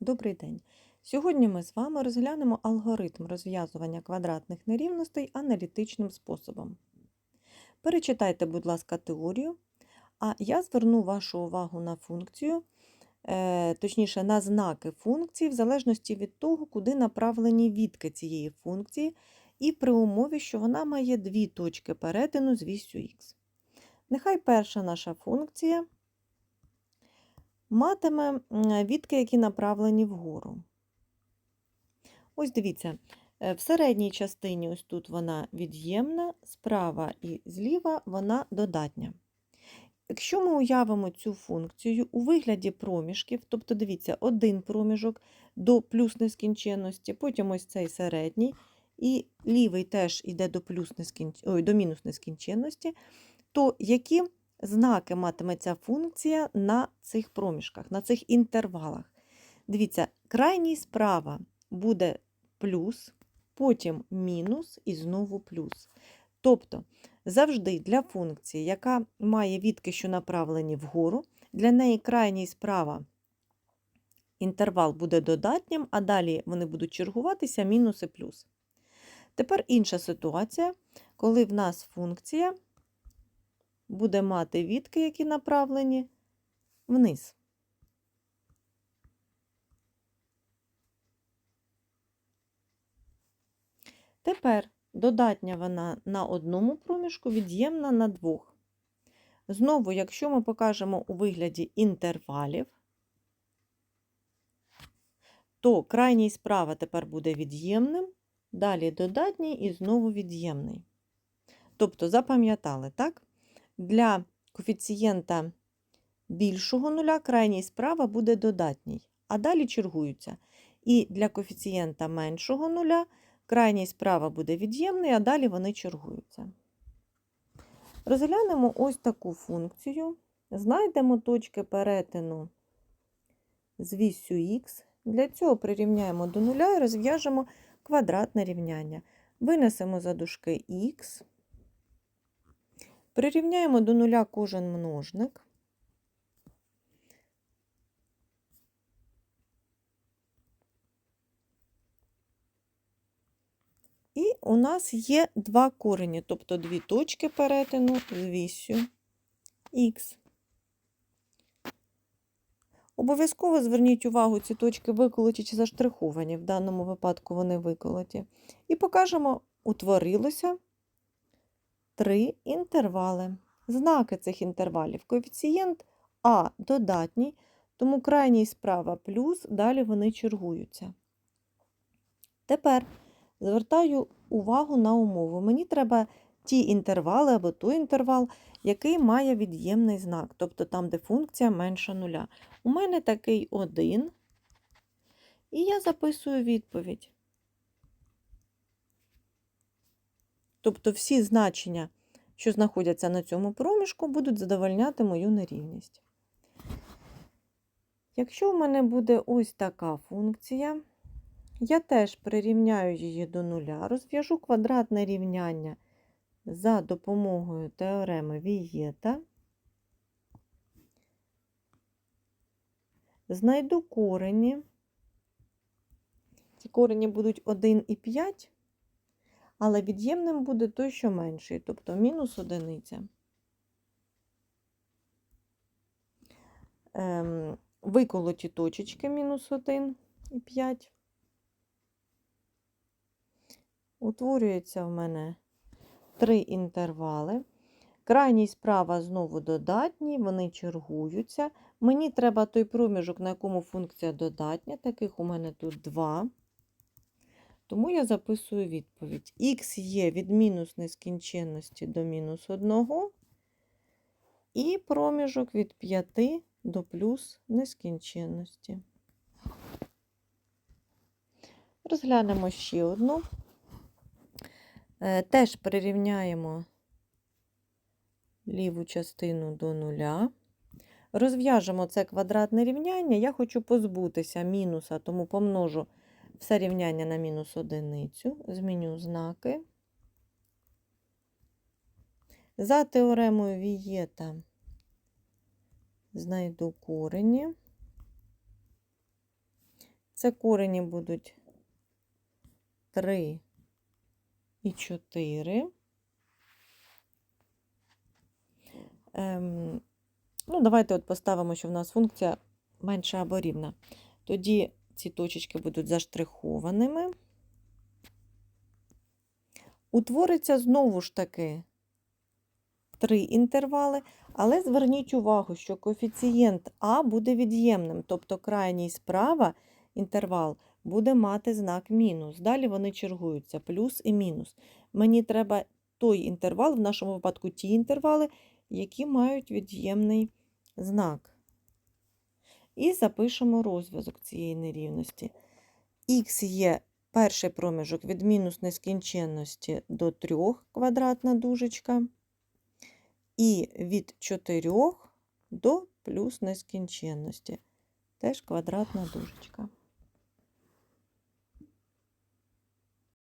Добрий день! Сьогодні ми з вами розглянемо алгоритм розв'язування квадратних нерівностей аналітичним способом. Перечитайте, будь ласка, теорію, а я зверну вашу увагу на функцію, е, точніше, на знаки функції, в залежності від того, куди направлені відки цієї функції, і при умові, що вона має дві точки перетину з вісю х. Нехай перша наша функція матиме м, відки, які направлені вгору. Ось дивіться, е, в середній частині ось тут вона від'ємна, справа і зліва вона додатня. Якщо ми уявимо цю функцію у вигляді проміжків, тобто дивіться, один проміжок до плюс нескінченності, потім ось цей середній, і лівий теж йде до, плюс нескінч... Ой, до мінус нескінченності, то які знаки матиме ця функція на цих проміжках, на цих інтервалах? Дивіться, крайній справа буде плюс, потім мінус і знову плюс. Тобто завжди для функції, яка має відки, що направлені вгору, для неї крайній справа інтервал буде додатнім, а далі вони будуть чергуватися мінус і плюс. Тепер інша ситуація, коли в нас функція буде мати відки, які направлені вниз. Тепер додатня вона на одному проміжку, від'ємна на двох. Знову, якщо ми покажемо у вигляді інтервалів, то крайній справа тепер буде від'ємним, далі додатній і знову від'ємний. Тобто, запам'ятали, так? Для коефіцієнта більшого нуля крайній справа буде додатній, а далі чергуються. І для коефіцієнта меншого нуля крайній справа буде від'ємний, а далі вони чергуються. Розглянемо ось таку функцію. Знайдемо точки перетину з вісю х. Для цього прирівняємо до нуля і розв'яжемо квадратне рівняння. Винесемо за дужки х. Прирівняємо до нуля кожен множник. І у нас є два корені, тобто дві точки перетину з вісю х. Обов'язково зверніть увагу, ці точки виколоті чи заштриховані, в даному випадку вони виколоті. І покажемо, утворилося три інтервали. Знаки цих інтервалів. Коефіцієнт А додатній, тому крайній справа плюс, далі вони чергуються. Тепер звертаю увагу на умову. Мені треба ті інтервали або той інтервал, який має від'ємний знак, тобто там, де функція менша нуля. У мене такий один, і я записую відповідь. Тобто всі значення, що знаходяться на цьому проміжку, будуть задовольняти мою нерівність. Якщо в мене буде ось така функція, я теж прирівняю її до нуля, розв'яжу квадратне рівняння за допомогою теореми Вієта, знайду корені. Ці корені будуть 1 і 5, але від'ємним буде той, що менший, тобто мінус одиниця. Ем, виколоті точечки мінус 1 і 5. Утворюється в мене три інтервали. Крайній справа знову додатні, вони чергуються. Мені треба той проміжок, на якому функція додатня, таких у мене тут два. Тому я записую відповідь. Х є від мінус нескінченності до мінус 1, і проміжок від 5 до плюс нескінченності. Розглянемо ще одну. Е, Теж прирівняємо ліву частину до нуля. Розв'яжемо це квадратне рівняння. Я хочу позбутися мінуса, тому помножу все рівняння на мінус одиницю, зміню знаки. За теоремою Вієта знайду корені. Це корені будуть 3 і 4. Ем, ну, давайте от поставимо, що в нас функція менша або рівна. Тоді ці точечки будуть заштрихованими. Утвориться знову ж таки три інтервали, але зверніть увагу, що коефіцієнт А буде від'ємним, тобто крайній справа інтервал буде мати знак мінус. Далі вони чергуються плюс і мінус. Мені треба той інтервал, в нашому випадку ті інтервали, які мають від'ємний знак. І запишемо розв'язок цієї нерівності. Х є перший проміжок від мінус нескінченності до 3 квадратна дужечка, і від 4 до плюс нескінченності теж квадратна дужечка.